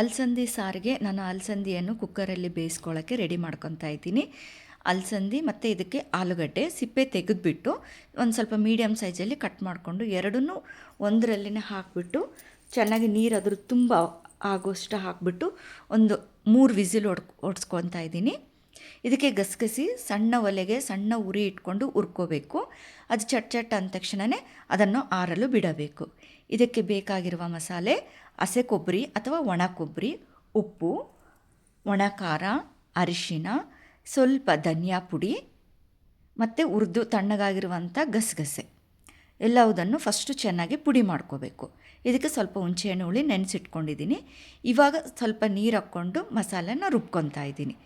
ಅಲಸಂದಿ ಸಾರಿಗೆ ನಾನು ಅಲಸಂದಿಯನ್ನು ಕುಕ್ಕರಲ್ಲಿ ಬೇಯಿಸ್ಕೊಳ್ಳೋಕ್ಕೆ ರೆಡಿ ಮಾಡ್ಕೊತಾ ಇದ್ದೀನಿ. ಅಲಸಂದಿ ಮತ್ತು ಇದಕ್ಕೆ ಆಲೂಗಡ್ಡೆ ಸಿಪ್ಪೆ ತೆಗೆದುಬಿಟ್ಟು ಒಂದು ಸ್ವಲ್ಪ ಮೀಡಿಯಮ್ ಸೈಜಲ್ಲಿ ಕಟ್ ಮಾಡಿಕೊಂಡು ಎರಡನ್ನೂ ಒಂದರಲ್ಲಿನೇ ಹಾಕಿಬಿಟ್ಟು ಚೆನ್ನಾಗಿ ನೀರು ಅದ್ರ ತುಂಬ ಆಗೋಷ್ಟು ಹಾಕಿಬಿಟ್ಟು ಒಂದು ಮೂರು ವಿಸಿಲ್ ಒಡ್ ಹೊಡ್ಸ್ಕೊತಾ ಇದ್ದೀನಿ. ಇದಕ್ಕೆ ಗಸಗಸಿ, ಸಣ್ಣ ಒಲೆಗೆ ಸಣ್ಣ ಉರಿ ಇಟ್ಕೊಂಡು ಹುರ್ಕೋಬೇಕು. ಅದು ಚಟ್ ಚಟ್ ಅಂದ ತಕ್ಷಣವೇ ಅದನ್ನು ಆರಲು ಬಿಡಬೇಕು. ಇದಕ್ಕೆ ಬೇಕಾಗಿರುವ ಮಸಾಲೆ, ಹಸೆ ಕೊಬ್ಬರಿ ಅಥವಾ ಒಣ ಕೊಬ್ಬರಿ, ಉಪ್ಪು, ಒಣ ಖಾರ, ಅರಿಶಿನ, ಸ್ವಲ್ಪ ಧನಿಯಾ ಪುಡಿ ಮತ್ತು ಹುರಿದು ತಣ್ಣಗಾಗಿರುವಂಥ ಗಸಗಸೆ. ಎಲ್ಲವುದನ್ನು ಫಸ್ಟು ಚೆನ್ನಾಗಿ ಪುಡಿ ಮಾಡ್ಕೋಬೇಕು. ಇದಕ್ಕೆ ಸ್ವಲ್ಪ ಹುಣಸೆಹಣ್ಣು ಹುಳಿ ನೆನೆಸಿಟ್ಕೊಂಡಿದ್ದೀನಿ. ಇವಾಗ ಸ್ವಲ್ಪ ನೀರು ಹಾಕ್ಕೊಂಡು ಮಸಾಲೆನ ರುಬ್ಕೊತಾ ಇದ್ದೀನಿ.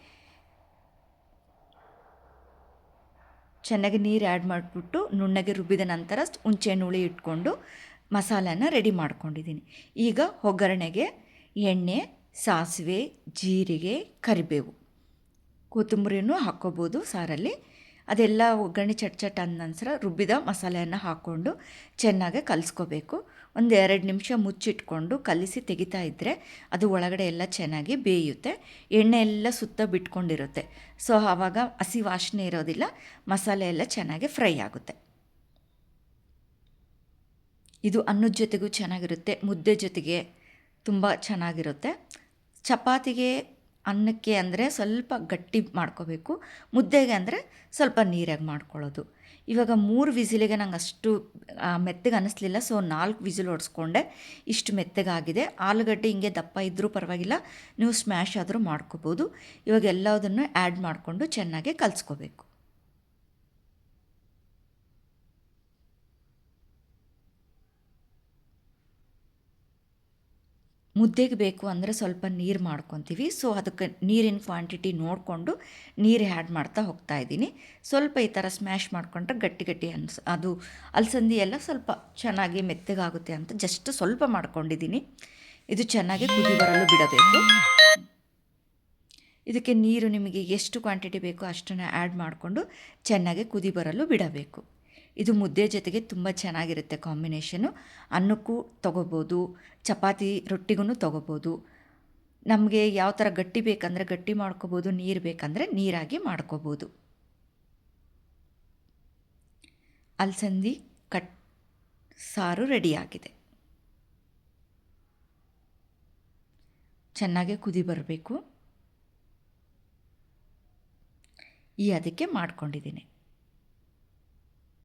ಚೆನ್ನಾಗಿ ನೀರು ಆ್ಯಡ್ ಮಾಡಿಬಿಟ್ಟು ನುಣ್ಣಗೆ ರುಬ್ಬಿದ ನಂತರ ಹುಣಸೆಹಣ್ಣು, ಹುಳಿ ಇಟ್ಕೊಂಡು ಮಸಾಲಾನ ರೆಡಿ ಮಾಡ್ಕೊಂಡಿದ್ದೀನಿ ಈಗ ಒಗ್ಗರಣೆಗೆ ಎಣ್ಣೆ, ಸಾಸಿವೆ, ಜೀರಿಗೆ, ಕರಿಬೇವು. ಕೊತ್ತಂಬರಿನೂ ಹಾಕ್ಕೋಬೋದು ಸಾರಲ್ಲಿ. ಅದೆಲ್ಲ ಒಗ್ಗರಣೆ ಚಟ್ ಚಟ್ ಅಂದ ನಂತರ ರುಬ್ಬಿದ ಮಸಾಲೆಯನ್ನು ಹಾಕ್ಕೊಂಡು ಚೆನ್ನಾಗಿ ಕಲಿಸ್ಕೋಬೇಕು. ಒಂದು ಎರಡು ನಿಮಿಷ ಮುಚ್ಚಿಟ್ಕೊಂಡು ಕಲಿಸಿ ತೆಗಿತಾ ಇದ್ದರೆ ಅದು ಒಳಗಡೆ ಎಲ್ಲ ಚೆನ್ನಾಗಿ ಬೇಯುತ್ತೆ. ಎಣ್ಣೆ ಎಲ್ಲ ಸುತ್ತ ಬಿಟ್ಕೊಂಡಿರುತ್ತೆ. ಸೊ, ಆವಾಗ ಹಸಿ ವಾಸನೆ ಇರೋದಿಲ್ಲ, ಮಸಾಲೆ ಎಲ್ಲ ಚೆನ್ನಾಗಿ ಫ್ರೈ ಆಗುತ್ತೆ. ಇದು ಅನ್ನದ ಜೊತೆಗೂ ಚೆನ್ನಾಗಿರುತ್ತೆ, ಮುದ್ದೆ ಜೊತೆಗೆ ತುಂಬ ಚೆನ್ನಾಗಿರುತ್ತೆ. ಚಪಾತಿಗೆ ಅನ್ನಕ್ಕೆ ಅಂದರೆ ಸ್ವಲ್ಪ ಗಟ್ಟಿ ಮಾಡ್ಕೋಬೇಕು. ಮುದ್ದೆಗೆ ಅಂದರೆ ಸ್ವಲ್ಪ ನೀರಾಗಿ ಮಾಡ್ಕೊಳ್ಳೋದು. ಇವಾಗ ಮೂರು ವಿಸಿಲಿಗೆ ನಂಗೆ ಅಷ್ಟು ಮೆತ್ತಗೆ ಅನ್ನಿಸ್ಲಿಲ್ಲ ಸೊ, ನಾಲ್ಕು ವಿಸಿಲ್ ಹೊಡೆಸ್ಕೊಂಡೆ. ಇಷ್ಟು ಮೆತ್ತಗಾಗಿದೆ. ಆಲೂಗಡ್ಡೆ ಹಿಂಗೆ ದಪ್ಪ ಇದ್ದರೂ ಪರವಾಗಿಲ್ಲ. ನೀವು ಸ್ಮ್ಯಾಶ್ ಆದರೂ ಮಾಡ್ಕೋಬೋದು. ಇವಾಗ ಎಲ್ಲದನ್ನು ಆ್ಯಡ್ ಮಾಡಿಕೊಂಡು ಚೆನ್ನಾಗಿ ಕಲಿಸ್ಕೋಬೇಕು. ಮುದ್ದೆಗೆ ಬೇಕು ಅಂದರೆ ಸ್ವಲ್ಪ ನೀರು ಮಾಡ್ಕೊತೀವಿ. ಸೊ ಅದಕ್ಕೆ ನೀರಿನ ಕ್ವಾಂಟಿಟಿ ನೋಡಿಕೊಂಡು ನೀರು ಆ್ಯಡ್ ಮಾಡ್ತಾ ಹೋಗ್ತಾ ಇದ್ದೀನಿ. ಸ್ವಲ್ಪ ಈ ಥರ ಸ್ಮ್ಯಾಶ್ ಮಾಡಿಕೊಂಡ್ರೆ ಗಟ್ಟಿ ಗಟ್ಟಿ ಅನ್ಸ್, ಅದು ಅಲಸಂದಿ ಎಲ್ಲ ಸ್ವಲ್ಪ ಚೆನ್ನಾಗಿ ಮೆತ್ತಗಾಗುತ್ತೆ ಅಂತ ಜಸ್ಟ್ ಸ್ವಲ್ಪ ಮಾಡ್ಕೊಂಡಿದ್ದೀನಿ. ಇದು ಚೆನ್ನಾಗಿ ಕುದಿ ಬರಲು ಬಿಡಬೇಕು. ಇದಕ್ಕೆ ನೀರು ನಿಮಗೆ ಎಷ್ಟು ಕ್ವಾಂಟಿಟಿ ಬೇಕೋ ಅಷ್ಟನ್ನು ಆ್ಯಡ್ ಮಾಡಿಕೊಂಡು ಚೆನ್ನಾಗಿ ಕುದಿ ಬರಲು ಬಿಡಬೇಕು. ಇದು ಮುದ್ದೆ ಜೊತೆಗೆ ತುಂಬ ಚೆನ್ನಾಗಿರುತ್ತೆ ಕಾಂಬಿನೇಷನು ಅನ್ನಕ್ಕೂ ತೊಗೋಬೋದು, ಚಪಾತಿ ರೊಟ್ಟಿಗೂ ತೊಗೋಬೋದು. ನಮಗೆ ಯಾವ ಥರ ಗಟ್ಟಿ ಬೇಕಂದರೆ ಗಟ್ಟಿ ಮಾಡ್ಕೋಬೋದು, ನೀರು ಬೇಕಂದರೆ ನೀರಾಗಿ ಮಾಡ್ಕೋಬೋದು. ಅಲಸಂದಿ ಕಟ್, ಸಾರು ರೆಡಿಯಾಗಿದೆ. ಚೆನ್ನಾಗೆ ಕುದಿ ಬರಬೇಕು. ಈ ಅದಕ್ಕೆ ಮಾಡ್ಕೊಂಡಿದ್ದೀನಿ.